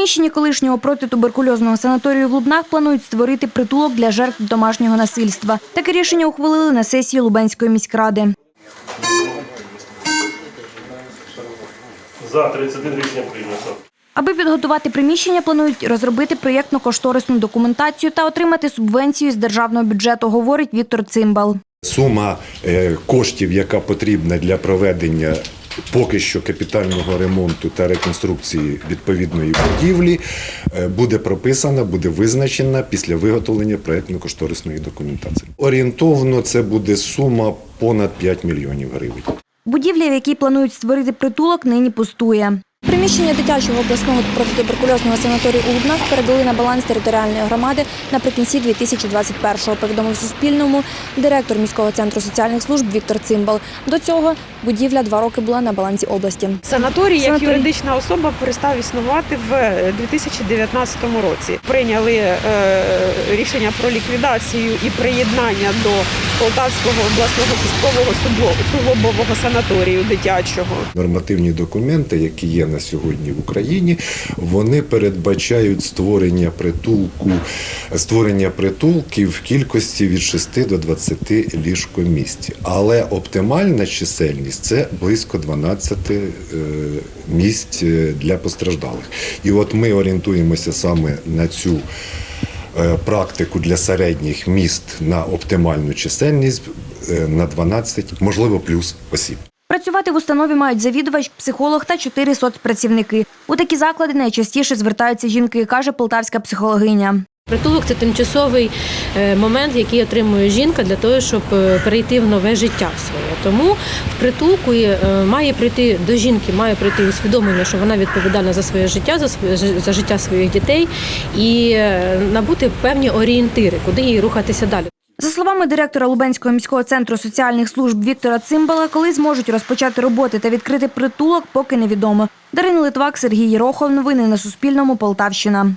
приміщенні колишнього протитуберкульозного санаторію в Лубнах планують створити притулок для жертв домашнього насильства. Таке рішення ухвалили на сесії Лубенської міськради. За 31 рішення прийнято. Аби підготувати приміщення, планують розробити проєктно-кошторисну документацію та отримати субвенцію з державного бюджету, говорить Віктор Цимбал. Сума е, коштів, яка потрібна для проведення поки що капітального ремонту та реконструкції відповідної будівлі, е, буде прописана, буде визначена після виготовлення проєктно-кошторисної документації. Орієнтовно це буде сума понад 5 мільйонів гривень. Будівля, в якій планують створити притулок, нині пустує. Приміщення дитячого обласного протитуберкульозного санаторію у Лубнах передали на баланс територіальної громади наприкінці 2021-го, повідомив Суспільному директор міського центру соціальних служб Віктор Цимбал. До цього будівля два роки була на балансі області. Санаторій як Санаторій. юридична особа перестав існувати в е, 2019 році. Прийняли е, рішення про ліквідацію і приєднання до Полтавського обласного військового суглобового санаторію дитячого. Нормативні документи, які є на сьогодні в Україні, вони передбачають створення притулку, створення притулків в кількості від 6 до 20 ліжкомісць. Але оптимальна чисельність це близько 12 е, місць е, для постраждалих. І от ми орієнтуємося саме на цю. е, Практику для середніх міст на оптимальну чисельність на 12, можливо, плюс осіб. Працювати в установі мають завідувач, психолог та чотири соцпрацівники. У такі заклади найчастіше звертаються жінки, каже полтавська психологиня. Притулок це тимчасовий е, момент, який отримує жінка для того, щоб е, перейти в нове життя своє. Тому в притулку е, має прийти до жінки, має прийти усвідомлення, що вона відповідальна за своє життя, за своє за життя своїх дітей і набути певні орієнтири, куди їй рухатися далі. За словами директора Лубенського міського центру соціальних служб Віктора Цимбала, коли зможуть розпочати роботи та відкрити притулок, поки невідомо. Дарина Литвак, Сергій Єрохов. Новини на Суспільному. Полтавщина.